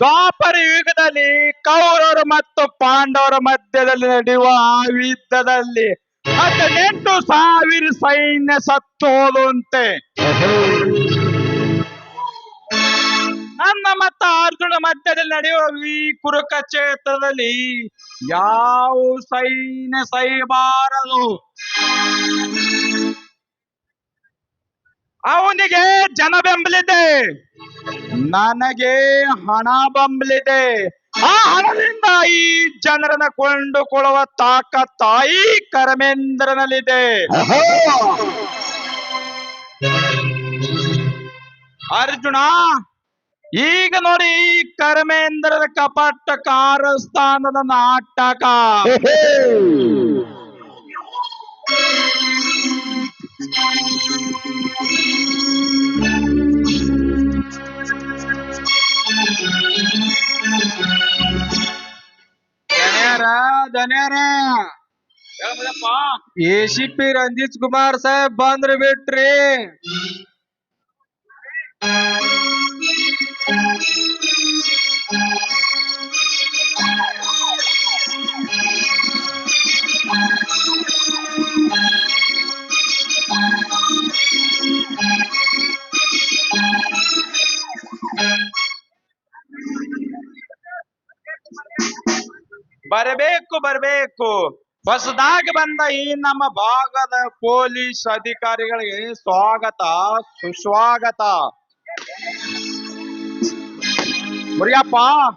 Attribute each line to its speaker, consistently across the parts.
Speaker 1: ದ್ವಾಪರ ಯುಗದಲ್ಲಿ ಕೌರವರು ಮತ್ತು ಪಾಂಡವರ ಮಧ್ಯದಲ್ಲಿ ನಡೆಯುವ ಆ ಯುದ್ಧದಲ್ಲಿ ಹದಿನೆಂಟು ಸಾವಿರ ಸೈನ್ಯ ಸತ್ತೋದಂತೆ ನನ್ನ ಮತ್ತು ಅರ್ಜುನ ಮಧ್ಯದಲ್ಲಿ ನಡೆಯುವ ಈ ಕುರುಕ್ಷೇತ್ರದಲ್ಲಿ ಯಾವ ಸೈನ್ಯ ಸಹಿಬಾರದು ಅವನಿಗೆ ಜನ ಬೆಂಬಲಿದೆ. ನನಗೆ ಹಣ ಬೆಂಬಲಿದೆ. ಆ ಹಣದಿಂದ ಈ ಜನರನ್ನ ಕೊಂಡುಕೊಳ್ಳುವ ತಾಕ ತಾಯಿ ಕರಮೇಂದ್ರನಲ್ಲಿದೆ. ಅರ್ಜುನ, ಈಗ ನೋಡಿ ಈ ಕಪಟ್ಟ ಕಪಟ ಕಾರಸ್ಥಾನದ ನಾಟಕ. A C P Ranjith Kumar Saheb ಬಂದ್ರ ಬಿಟ್ರಿ ಬರಬೇಕು ಬರಬೇಕು. ಹೊಸದಾಗಿ ಬಂದ ಈ ನಮ್ಮ ಭಾಗದ ಪೊಲೀಸ್ ಅಧಿಕಾರಿಗಳಿಗೆ ಸ್ವಾಗತ, ಸುಸ್ವಾಗತ. ಮುರಿಯಪ್ಪ,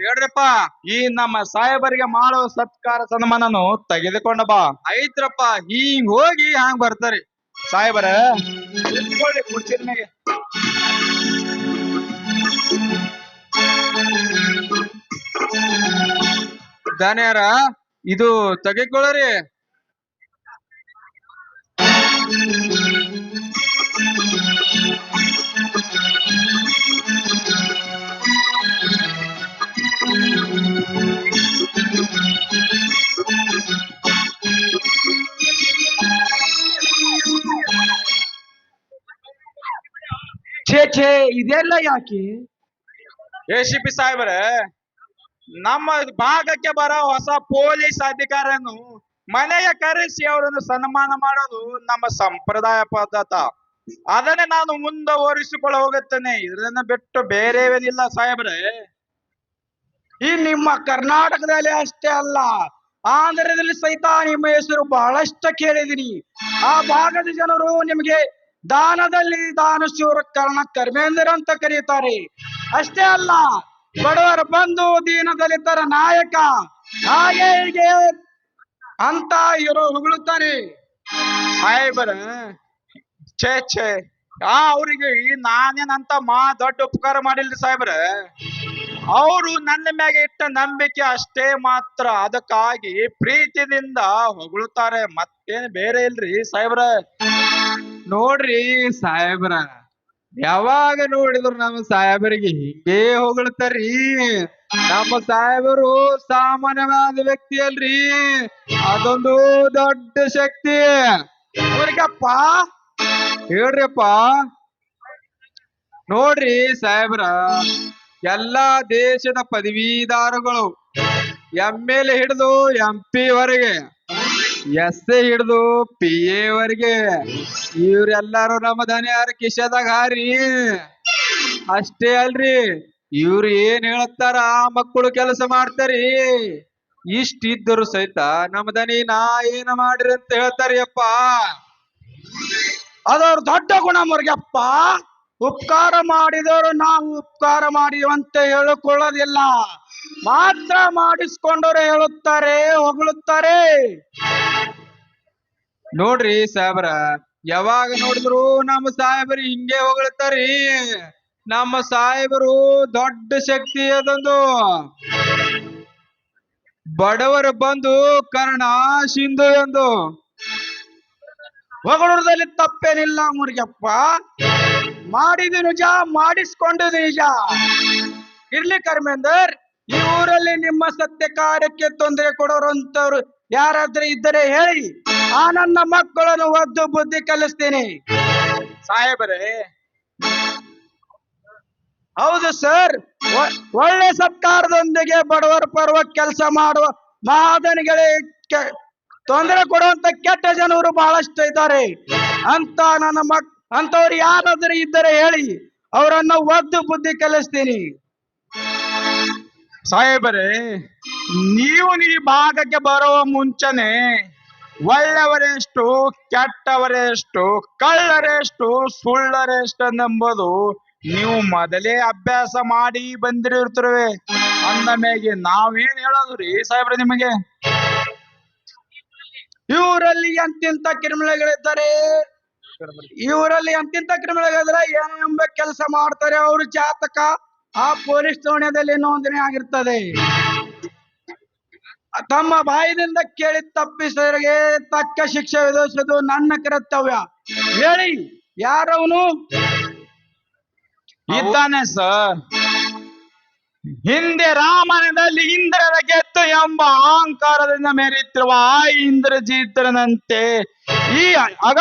Speaker 1: ಹೇಳ್ರಪ್ಪ, ಈ ನಮ್ಮ ಸಾಹೇಬರಿಗೆ ಮಾಡೋ ಸತ್ಕಾರ ಸನ್ಮಾನನು ತೆಗೆದುಕೊಂಡ ಬಾ. ಐತ್ರಪ್ಪ ಹಿಂಗ್ ಹೋಗಿ ಹಂಗ್ ಬರ್ತಾರಿ. ಸಾಹೇಬರ? ಮೇಲೆ. ದಾನ್ಯಾರ ಇದು ತೆಗೆದುಕೊಳ್ಳರಿ
Speaker 2: ಛೇ ಛೇ, ಇದೆಲ್ಲ ಯಾಕೆ?
Speaker 1: ಎ ಸಿ ಸಾಹೇಬ್ರ, ನಮ್ಮ ಭಾಗಕ್ಕೆ ಬರೋ ಹೊಸ ಪೊಲೀಸ್ ಅಧಿಕಾರಿಯನ್ನು ಮನೆಯ ಕರೆಸಿ ಅವರನ್ನು ಸನ್ಮಾನ ಮಾಡೋದು ನಮ್ಮ ಸಂಪ್ರದಾಯ ಪದ್ಧತ. ಅದನ್ನೇ ನಾನು ಮುಂದುವರಿಸಿಕೊಳ್ಳ ಹೋಗುತ್ತೇನೆ. ಇದನ್ನ ಬಿಟ್ಟು ಬೇರೆವೇನಿಲ್ಲ ಸಾಹೇಬ್ರೆ.
Speaker 2: ಈ ನಿಮ್ಮ ಕರ್ನಾಟಕದಲ್ಲಿ ಅಷ್ಟೇ ಅಲ್ಲ, ಆಂಧ್ರದಲ್ಲಿ ಸಹಿತ ನಿಮ್ಮ ಹೆಸರು ಬಹಳಷ್ಟು ಕೇಳಿದಿರಿ ಆ ಭಾಗದ ಜನರು ನಿಮಗೆ ದಾನದಲ್ಲಿ ದಾನಶೂರ ಕರ್ಣ ಕರ್ಮೇಂದ್ರ ಅಂತ ಕರೀತಾರೆ. ಅಷ್ಟೇ ಅಲ್ಲ, ಬಡವರ ಬಂಧು, ದೀನ ದಲಿತರ ನಾಯಕ ಹಾಗೆ ಅಂತ ಇರೋ ಹೊಗಳುತ್ತಾರೆ
Speaker 1: ಸಾಹೇಬರ, ಛೇ ಛೇ ಆ ಅವರಿಗೆ ನಾನೇನಂತ ಮಾ ದೊಡ್ಡ ಉಪಕಾರ ಮಾಡಿಲ್ರಿ ಸಾಹೇಬ್ರ? ಅವರು ನನ್ನ ಮ್ಯಾಗೆ ಇಟ್ಟ ನಂಬಿಕೆ ಅಷ್ಟೇ ಮಾತ್ರ. ಅದಕ್ಕಾಗಿ ಪ್ರೀತಿದಿಂದ ಹೊಗಳುತ್ತಾರೆ. ಮತ್ತೇನು ಬೇರೆ ಇಲ್ರಿ ಸಾಹೇಬ್ರ?
Speaker 2: ನೋಡ್ರಿ ಸಾಹೇಬ್ರ, ಯಾವಾಗ ನೋಡಿದ್ರು ನಮ್ಮ ಸಾಹೇಬರಿಗೆ ಹಿಂಗೇ ಹೊಗಳ್ತಾರ್ರಿ. ನಮ್ಮ ಸಾಹೇಬರು ಸಾಮಾನ್ಯವಾದ ವ್ಯಕ್ತಿ ಅಲ್ರಿ. ಅದೊಂದು ದೊಡ್ಡ ಶಕ್ತಿ. ಅವ್ರಿಗಪ್ಪ, ಹೇಳ್ರಿಪ್ಪ. ನೋಡ್ರಿ ಸಾಹೇಬ್ರ, ಎಲ್ಲಾ ದೇಶದ ಪದವೀದಾರಗಳು ಎಂ ಎಲ್ ಹಿಡಿದು ಎಂ ಪಿ ವರೆಗೆ ಎಸ್ ಎ ಹಿಡಿದು ಪಿ ಇವ್ರೆಲ್ಲಾರು ನಮ್ಮ ಯಾರು ಕಿಶದಾಗ ಹಾರಿ. ಅಷ್ಟೇ ಅಲ್ರಿ. ಇವ್ರು ಏನ್ ಹೇಳತ್ತಾರ ಮಕ್ಕಳು ಕೆಲಸ ಮಾಡ್ತಾರಿ. ಇಷ್ಟಿದ್ದರು ಸಹಿತ ನಮ್ಮ ದನಿ ನಾ ಏನ ಮಾಡ್ರಿ ಅಂತ ಹೇಳ್ತಾರಿ ಅಪ್ಪ ಅದವ್ರ ದೊಡ್ಡ ಗುಣ ಮುರುಗಪ್ಪ ಉಪಕಾರ ಮಾಡಿದವರು ನಾವು ಉಪಕಾರ ಮಾಡಿವಂತ ಹೇಳಿಕೊಳ್ಳೋದಿಲ್ಲ. ಮಾತ್ರ ಮಾಡಿಸ್ಕೊಂಡವ್ರೆ ಹೇಳುತ್ತಾರೆ, ಹೊಗಳುತ್ತಾರೆ. ನೋಡ್ರಿ ಸಾಹೇಬ್ರ, ಯಾವಾಗ ನೋಡಿದ್ರು ನಮ್ಮ ಸಾಹೇಬ್ರಿ ಹಿಂಗೆ ಹೊಗಳುತ್ತಾರಿ ನಮ್ಮ ಸಾಹೇಬರು ದೊಡ್ಡ ಶಕ್ತಿ ಅದೊಂದು. ಬಡವರು ಬಂದು ಕರ್ಣ ಸಿಂಧು ಎಂದು.
Speaker 3: ಹೊಗಳೂರದಲ್ಲಿ ತಪ್ಪೇನಿಲ್ಲ ಮುರುಗಪ್ಪ. ಮಾಡಿದ ನಿಜ, ಮಾಡಿಸ್ಕೊಂಡಿದ್ದು ನಿಜ. ಇರ್ಲಿ ಕರ್ಮೇಂದರ್. ಈ ಊರಲ್ಲಿ ನಿಮ್ಮ ಸತ್ಯ ಕಾರ್ಯಕ್ಕೆ ತೊಂದರೆ ಕೊಡೋರಂತವ್ರು ಯಾರಾದ್ರೂ ಇದ್ದರೆ ಹೇಳಿ. ಆ ನನ್ನ ಮಕ್ಕಳನ್ನು ಒದ್ದು ಬುದ್ಧಿ ಕಲಿಸ್ತೀನಿ. ಸಾಹೇಬರೇ, ಹೌದು ಸರ್ ಒಳ್ಳೆ ಸತ್ಕಾರದೊಂದಿಗೆ ಬಡವರ ಪರ್ವ ಕೆಲಸ ಮಾಡುವ ಮಹಾದನಿಗಳಿಗೆ ತೊಂದರೆ ಕೊಡುವಂತ ಕೆಟ್ಟ ಜನರು ಬಹಳಷ್ಟು ಇದ್ದಾರೆ. ಅಂತ ನನ್ನ ಮಕ್ ಅಂತವ್ರು ಯಾರಾದ್ರೂ ಇದ್ದರೆ ಹೇಳಿ, ಅವರನ್ನ ಒದ್ದು ಬುದ್ಧಿ ಕಲಿಸ್ತೀನಿ. ಸಾಹೇಬರೇ, ನೀವು ಈ ಭಾಗಕ್ಕೆ ಬರುವ ಮುಂಚೆನೆ ಒಳ್ಳೆಯವರೆಷ್ಟು ಕೆಟ್ಟವರೆಷ್ಟು, ಕಳ್ಳರೆಷ್ಟು, ಸುಳ್ಳರೆಷ್ಟು ಎಂಬುದು ನೀವು ಮೊದಲೇ ಅಭ್ಯಾಸ ಮಾಡಿ ಬಂದಿರುತ್ತವೆ ಅಂದ ಮೇಲೆ ನಾವೇನ್ ಹೇಳೋದು ರೀ ಸಾಹೇಬ್ರೆ ನಿಮಗೆ? ಇವರಲ್ಲಿ ಎಂತಿಂತ ಕ್ರಿಮಿನಲ್ಗಳಿದ್ದಾರೆ? ಇವರಲ್ಲಿ ಎಂತಿಂತ ಕ್ರಿಮಿನಲ್ಗಳಿದ್ರೆ ಏನು ಎಂಬ ಕೆಲಸ ಮಾಡ್ತಾರೆ ಅವರು ಜಾತಕ? ಆ ಪೊಲೀಸ್ ಠಾಣೆಯಲ್ಲಿ ನೋಂದಣಿ ಆಗಿರ್ತದೆ. ತಮ್ಮ ಬಾಯಿನಿಂದ ಕೇಳಿ ತಪ್ಪಿಸರಿಗೆ ತಕ್ಕ ಶಿಕ್ಷೆ ವಿಧಿಸುವುದು ನನ್ನ ಕರ್ತವ್ಯ. ಹೇಳಿ, ಯಾರವನು? ಇದ್ದಾನೆ ಸರ್ ಹಿಂದೆ ರಾಮಾಯಣದಲ್ಲಿ ಇಂದ್ರನ ಗೆತ್ತು ಎಂಬ ಅಹಂಕಾರದಿಂದ ಮೆರೆಯುತ್ತಿರುವ ಆ ಇಂದ್ರಜಿತ್ರನಂತೆ ಈ ಅಗ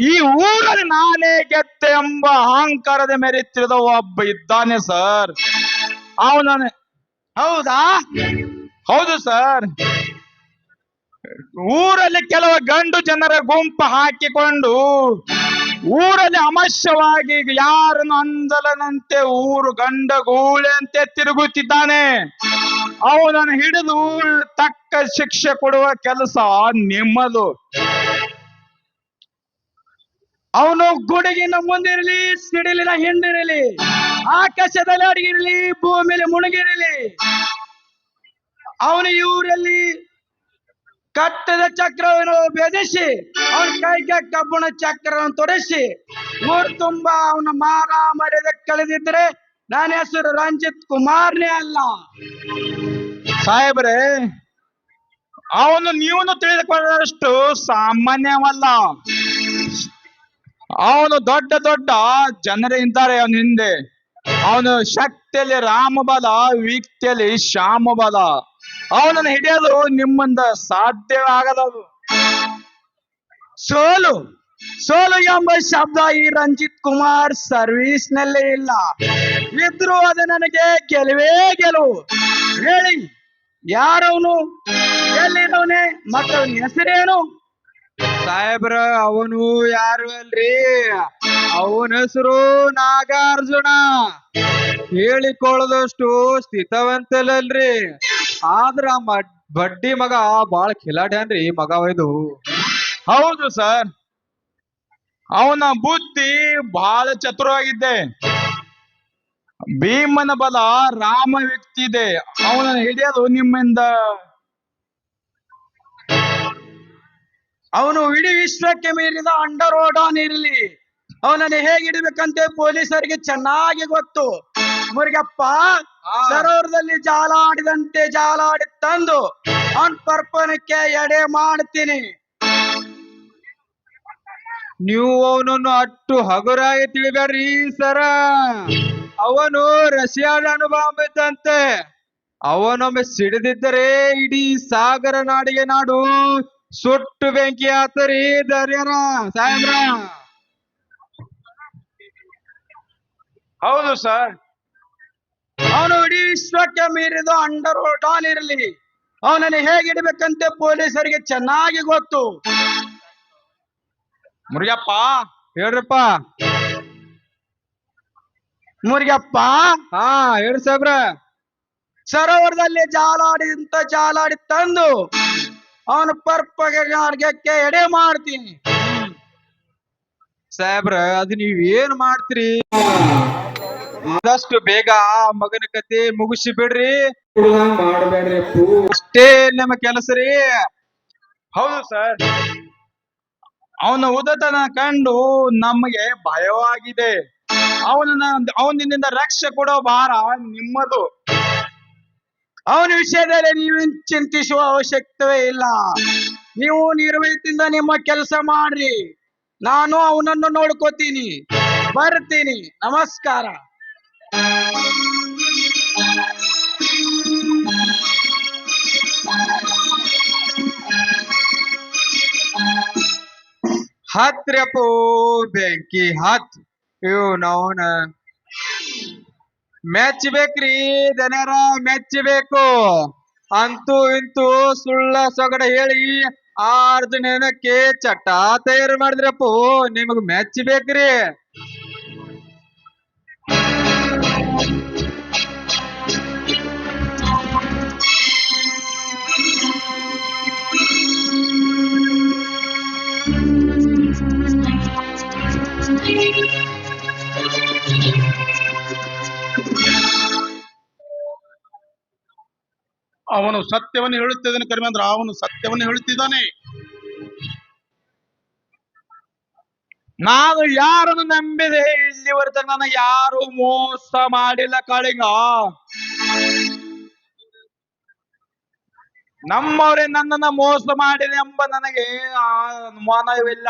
Speaker 3: ಈ ಊರಲ್ಲಿ ನಾನೇ ಗೆತ್ತೆ ಎಂಬ ಅಹಂಕಾರದ ಮೆರೆಯುತ್ತಿರುವ ಒಬ್ಬ ಇದ್ದಾನೆ ಸರ್. ಅವನ ಹೌದಾ? ಹೌದು ಸರ್. ಊರಲ್ಲಿ ಕೆಲವು ಗಂಡು ಜನರ ಗುಂಪು ಹಾಕಿಕೊಂಡು ಊರಲ್ಲಿ ಅಮಶ್ಯವಾಗಿ ಯಾರನ್ನು ಅಂದಲನಂತೆ ಊರು ಗಂಡ ಗೂಳೆಂತೆ ತಿರುಗುತ್ತಿದ್ದಾನೆ? ಅವನನ್ನು ಹಿಡಿದು ತಕ್ಕ ಶಿಕ್ಷೆ ಕೊಡುವ ಕೆಲಸ ನಿಮ್ಮದು. ಅವನು ಗುಡುಗಿನ ಮುಂದಿರಲಿ, ಸಿಡಿಲಿನ ಹಿಂದಿರಲಿ, ಆಕಾಶದಲ್ಲಿ ಅಡಗಿರಲಿ, ಭೂಮಿಯಲ್ಲಿ ಮುಣುಗಿರಲಿ ಅವನು ಇವರಲ್ಲಿ ಕಟ್ಟದ ಚಕ್ರವನ್ನು ಬೆದಿಸಿ ಅವನ ಕೈಗೆ ಕಬ್ಬಣ ಚಕ್ರವನ್ನು ತೊಡಸಿ ಊರು ತುಂಬಾ ಅವನ ಮಾರ ಮರ್ಯಾದೆ ಕಳೆದಿದ್ರೆ ನನ್ನ ಹೆಸರು ರಂಜಿತ್ ಕುಮಾರ್ನೇ ಅಲ್ಲ. ಸಾಹೇಬ್ರೆ, ಅವನು ನೀವು ತಿಳಿದುಕೊಳ್ಳದಷ್ಟು ಸಾಮಾನ್ಯವಲ್ಲ. ಅವನು ದೊಡ್ಡ ದೊಡ್ಡ ಜನರೇ ಇದ್ದಾರೆ ಅವನ ಹಿಂದೆ. ಅವನು ಶಕ್ತಿಯಲ್ಲಿ, ರಾಮಬಲ, ವೀಕ್ತಿಯಲ್ಲಿ ಶ್ಯಾಮಬಲ ಅವನನ್ನು ಹಿಡಿಯಲು ನಿಮ್ಮಿಂದ ಸಾಧ್ಯವಾಗದವು ಸೋಲು ಸೋಲು ಎಂಬ ಶಬ್ದ ಈ ರಂಜಿತ್ ಕುಮಾರ್ ಸರ್ವಿಸ್ ನಲ್ಲೇ ಇಲ್ಲ. ಇದ್ರು ಅದು ನನಗೆ ಗೆಲುವೇ ಗೆಲುವು. ಹೇಳಿ, ಯಾರವನು? ಎಲ್ಲಿದವನೇ ಮತ್ತವನ ಹೆಸರೇನು?
Speaker 2: ಸಾಹೇಬ್ರ, ಅವನು ಯಾರು ಅಲ್ರಿ? ಅವನ ಹೆಸರು ನಾಗಾರ್ಜುನ. ಹೇಳಿಕೊಳ್ಳದಷ್ಟು ಸ್ಥಿತವಂತಲಲ್ರಿ. ಆದ್ರ ಬಡ್ಡಿ ಮಗ ಬಾಳ ಕಿಲಾಡ್ಯಾನ್ರಿ ಮಗ ಒಯ್ದು
Speaker 3: ಹೌದು ಸರ್. ಅವನ ಬುದ್ಧಿ ಬಹಳ ಚತುರವಾಗಿದ್ದೆ ಭೀಮನ ಬಲ ರಾಮ ವ್ಯಕ್ತಿ ಇದೆ. ಅವನ ಹಿಡಿಯೋದು ನಿಮ್ಮಿಂದ. ಅವನು ಇಡೀ ವಿಶ್ವಕ್ಕೆ ಮೀರಿದ ಅಂಡರ್ ಓಡಾನ್ ಇರಲಿ ಅವನನ್ನು ಹೇಗೆ ಹಿಡಿಬೇಕಂತೆ ಪೊಲೀಸರಿಗೆ ಚೆನ್ನಾಗಿ ಗೊತ್ತು. ಮುರುಗಪ್ಪ. ಸರೋವರದಲ್ಲಿ ಜಾಲಾಡಿದಂತೆ ಜಾಲಾಡಿ ತಂದು ಅವನ್ ಪರ್ಪನಕ್ಕೆ ಎಡೆ ಮಾಡ್ತೀನಿ.
Speaker 2: ನೀವು ಅವನನ್ನು ಅಟ್ಟು ಹಗುರಾಗಿ ತಿಳಿಬೇಡ್ರಿ ಸರ. ಅವನು ರಷ್ಯಾದ ಅನುಭವ ಇದ್ದಂತೆ. ಅವನೊಮ್ಮೆ ಸಿಡಿದಿದ್ದರೆ ಇಡೀ ಸಾಗರ ನಾಡಿಗೆ ನಾಡು ಸುಟ್ಟು ಬೆಂಕಿ ಆತರಿ ದರ್ಯರ ಸಾಹೇಬ್ರ.
Speaker 3: ಹೌದು ಸರ್. ಅವನು ಇಡೀ ವಿಶ್ವಕ್ಕೆ ಮೀರಿದ ಅಂಡರ್ ಡಾನ್ ಇರಲಿ. ಅವನನ್ನು ಹೇಗೆ ಹಿಡಿಬೇಕಂತೆ ಪೊಲೀಸರಿಗೆ ಚೆನ್ನಾಗಿ ಗೊತ್ತು. ಮುರುಗಪ್ಪ
Speaker 2: ಹೇಳ್ರಪ್ಪ.
Speaker 3: ಮುರುಗಪ್ಪ
Speaker 2: ಹಾ ಹೇಳ್ರಿ ಸಾಹೇಬ್ರ.
Speaker 3: ಸರೋವರದಲ್ಲಿ ಜಾಲಾಡಿದಂತ ಜಾಲಾಡಿ ತಂದು ಅವನು ಪರ್ಪಗೆ ಎಡೆ ಮಾಡ್ತೀನಿ.
Speaker 2: ಸಾಹೇಬ್ರ ಅದು ನೀವ್ ಏನ್ ಮಾಡ್ತೀರಿ? ಆದಷ್ಟು ಬೇಗ ಆ ಮಗನ ಕತೆ ಮುಗಿಸಿ ಬಿಡ್ರಿ. ಮಾಡಬೇಡ್ರಿ ಅಷ್ಟೇ ನಮ್ಮ ಕೆಲಸ ರೀ.
Speaker 3: ಹೌದು ಸರ್. ಅವನ ಉದತನ ಕಂಡು ನಮಗೆ ಭಯವಾಗಿದೆ.
Speaker 1: ಅವನನ್ನ ಅವನಿಂದ ರಕ್ಷೆ ಕೊಡೋ ಭಾರ ನಿಮ್ಮದು. ಅವನ ವಿಷಯದಲ್ಲಿ ನೀವು ಚಿಂತಿಸುವ ಅವಶ್ಯಕತೆ ಇಲ್ಲ. ನೀವು ನಿರ್ವಹಿತಿಂದ ನಿಮ್ಮ ಕೆಲಸ ಮಾಡ್ರಿ. ನಾನು ಅವನನ್ನು ನೋಡ್ಕೋತೀನಿ. ಬರ್ತೀನಿ. ನಮಸ್ಕಾರ.
Speaker 2: ಹತ್ರಪ್ಪೋ ಬೆಂಕಿ ಹತ್ ಇವನವನ ಮೆಚ್ಚಬೇಕ್ರಿ ಜನರ ಮೆಚ್ಚಬೇಕು ಅಂತೂ ಇಂತೂ ಸುಳ್ಳ ಸೊಗಡ ಹೇಳಿ ಆರ್ ದಿನಕ್ಕೆ ಚಟ್ಟ ತಯಾರು ಮಾಡಿದ್ರಪ್ಪ ನಿಮಗ್ ಮೆಚ್ಚಬೇಕ್ರಿ
Speaker 4: ಅವನು ಸತ್ಯವನ್ನು ಹೇಳುತ್ತಿದ್ದಾನೆ ಕರ್ಮೇಂದ್ರ ಅವನು ಸತ್ಯವನ್ನು ಹೇಳುತ್ತಿದ್ದಾನೆ.
Speaker 1: ನಾನು ಯಾರನ್ನು ನಂಬಿದೆ? ಇಲ್ಲಿವರೆಗೆ ನನಗೆ ಯಾರು ಮೋಸ ಮಾಡಿಲ್ಲ ಕಾಳಿಂಗ. ನಮ್ಮವರೇ ನನ್ನನ್ನ ಮೋಸ ಮಾಡಿದೆ ಎಂಬ ನನಗೆ ಅನುಮಾನವಿಲ್ಲ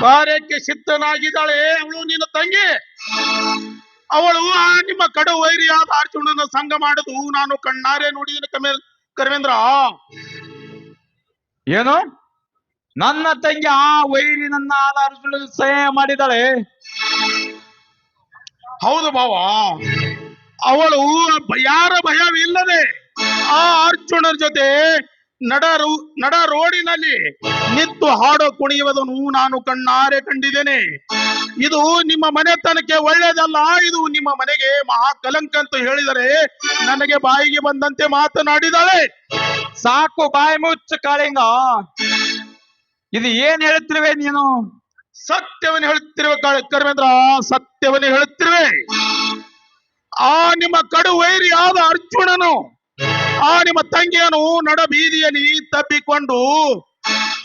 Speaker 4: ಕಾರ್ಯಕ್ಕೆ ಸಿದ್ಧನಾಗಿದ್ದಾಳೆ ಅವಳು ನಿನ್ನ ತಂಗಿ. ಅವಳು ನಿಮ್ಮ ಕಡು ವೈರಿಯಾದ ಅರ್ಜುನನ ಸಂಘ ಮಾಡುದು ನಾನು ಕಣ್ಣಾರೆ ನೋಡಿದ್ದೀನಿ ಕಮೇ ಕರವೇಂದ್ರ.
Speaker 1: ಏನು? ನನ್ನ ತಂಗಿ ಆ ವೈರಿ ನನ್ನ ಆಧಾರಿಸಲು ಸಹಾಯ ಮಾಡಿದ್ದಾಳೆ?
Speaker 4: ಹೌದು ಭಾವ ಅವಳು ಯಾರ ಭಯವಿಲ್ಲದೆ ಆ ಅರ್ಜುನರ ಜೊತೆ ನಡ ರು- ನಡ ರೋಡಿನಲ್ಲಿ ನಿಂತು ಹಾಡೋ ಕುಣಿಯುವುದನ್ನು ನಾನು ಕಣ್ಣಾರೆ ಕಂಡಿದ್ದೇನೆ. ಇದು ನಿಮ್ಮ ಮನೆತನಕ್ಕೆ ಒಳ್ಳೇದಲ್ಲ ಇದು ನಿಮ್ಮ ಮನೆಗೆ ಮಹಾ ಕಲಂಕ ಅಂತ ಹೇಳಿದರೆ ನನಗೆ ಬಾಯಿಗೆ ಬಂದಂತೆ ಮಾತನಾಡಿದಾಳೆ
Speaker 1: ಸಾಕು ಬಾಯಿ ಮುಚ್ಚ ಕಾಳಿಂಗ. ಇದು ಏನ್ ಹೇಳುತ್ತಿರುವೆ ನೀನು?
Speaker 4: ಸತ್ಯವನ್ನು ಹೇಳುತ್ತಿರುವ ಕರ್ಮೇಂದ್ರ, ಸತ್ಯವನ್ನು ಹೇಳುತ್ತಿರುವೆ ಆ ನಿಮ್ಮ ಕಡು ವೈರಿಯಾದ ಅರ್ಜುನನು ಆ ನಿಮ್ಮ ತಂಗಿಯನು ನಡ ಬೀದಿಯಲ್ಲಿ ತಬ್ಬಿಕೊಂಡು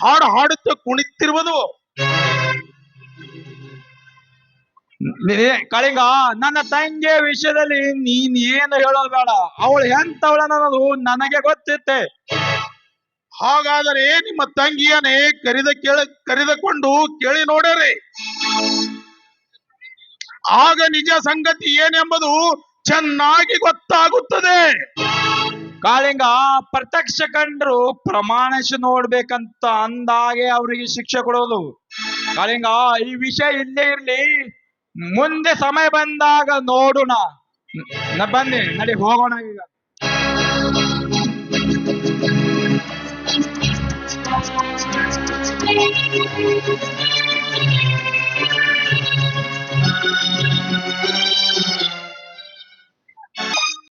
Speaker 4: ಹಾಡು ಹಾಡುತ್ತ ಕುಣಿತಿರುವುದು.
Speaker 1: ಕಳಿಂಗ ನನ್ನ ತಂಗಿಯ ವಿಷಯದಲ್ಲಿ ನೀನ್ ಏನು ಹೇಳೋದು ಬೇಡ ಅವಳು ಎಂತವಳನ್ನೋದು ನನಗೆ ಗೊತ್ತಿತ್ತೆ.
Speaker 4: ಹಾಗಾದರೆ ನಿಮ್ಮ ತಂಗಿಯನೇ ಕರಿದ ಕೇಳ ಕರೆದುಕೊಂಡು ಕೇಳಿ ನೋಡರಿ ಆಗ ನಿಜ ಸಂಗತಿ ಏನೆಂಬುದು ಚೆನ್ನಾಗಿ ಗೊತ್ತಾಗುತ್ತದೆ.
Speaker 1: ಕಾಳಿಂಗ ಪ್ರತ್ಯಕ್ಷ ಕಂಡ್ರು ಪ್ರಮಾಣಿಸಿ ನೋಡ್ಬೇಕಂತ ಅಂದಾಗೆ ಅವರಿಗೆ ಶಿಕ್ಷೆ ಕೊಡೋದು ಕಾಳಿಂಗ, ಈ ವಿಷಯ ಇಲ್ಲೇ ಇರ್ಲಿ, ಮುಂದೆ ಸಮಯ ಬಂದಾಗ ನೋಡೋಣ ಬನ್ನಿ, ನಡಿ, ಹೋಗೋಣ ಈಗ
Speaker 5: Thank you.